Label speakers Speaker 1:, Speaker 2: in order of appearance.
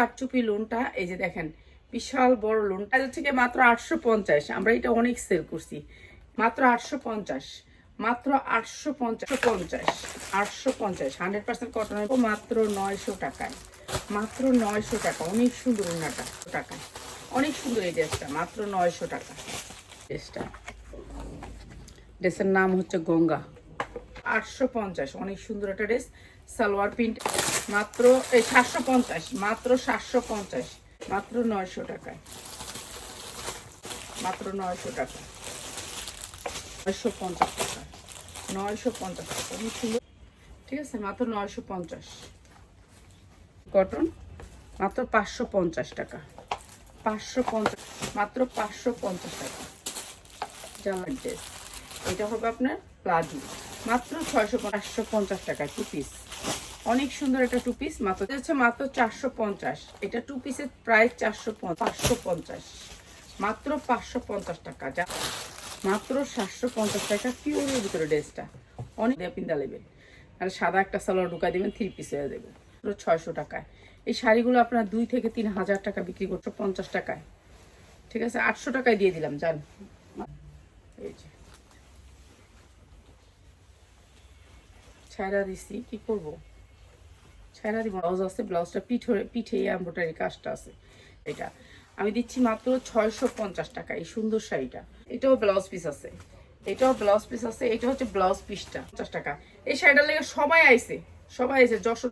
Speaker 1: কারচুপি লোনটা, এই যে দেখেন, বিশাল বড় লোনটা থেকে মাত্র আটশো পঞ্চাশ, আমরা এটা অনেক সেল করছি। মাত্র আটশো পঞ্চাশ, মাত্র আটশো পঞ্চাশ পঞ্চাশ আটশো পঞ্চাশ হান্ড্রেড পার্সেন্ট কটন মাত্র নয়শো টাকায়, মাত্র নয়শো টাকা, অনেক সুন্দর ওনাটা টাকায় অনেক সুন্দর এই ড্রেসটা, মাত্র নয়শো টাকা। ড্রেসটা। ড্রেসের নাম হচ্ছে গঙ্গা। আটশো পঞ্চাশ, অনেক সুন্দর একটা ড্রেস, সালোয়ার প্রিন্ট, মাত্র এই সাতশো পঞ্চাশ, মাত্র সাতশো পঞ্চাশ, মাত্র নয়শো টাকায়। মাত্র নয়শো টাকা। নয়শো পঞ্চাশ টাকা। নয়শো পঞ্চাশ টাকা, অনেক সুন্দর। ঠিক আছে, মাত্র নয়শো পঞ্চাশ। কটন, মাত্র পাঁচশো পঞ্চাশ টাকা। পাঁচশো পঞ্চাশ, মাত্র পাঁচশো পঞ্চাশ টাকা। জামার ড্রেস এটা হবে আপনার প্লাজো। মাত্র ছয়শো পাঁচশো পঞ্চাশ টাকা টু পিস অনেক সুন্দর একটা টু পিস মাত্র হচ্ছে মাত্র চারশো পঞ্চাশ। এটা টু পিসের প্রাইস চারশো পাঁচশো পঞ্চাশ। মাত্র পাঁচশো পঞ্চাশ টাকা, যা মাত্র সাতশো পঞ্চাশ টাকা পিওরের ভিতরে ড্রেসটা অনেক পিন্দা নেবেন আর সাদা একটা সালোয়ার ঢুকা দেবেন থ্রি পিস হয়ে পুরো ছয়শো টাকায়। এই শাড়িগুলো আপনার দুই থেকে তিন হাজার টাকা বিক্রি করছ পঞ্চাশ টাকায়। ঠিক আছে, আটশো টাকায় দিয়ে দিলাম, জান। এই যে। ছায়রা দিছি, কি করব? ছায়রা দিব ব্লাউজ আছে ব্লাউজটা পিঠে পিঠে এম্ব্রয়ডারি কাজটা আছে, এটা। আমি দিচ্ছি মাত্র ছয়শো পঞ্চাশ টাকা, এই সুন্দর শাড়িটা। এটাও ব্লাউজ পিস আছে, এটাও ব্লাউজ পিস আছে, এটা হচ্ছে ব্লাউজ পিসটা পঞ্চাশ টাকা। এই শাড়িটার লেগে সবাই আইছে সবাই আইছে, যশোর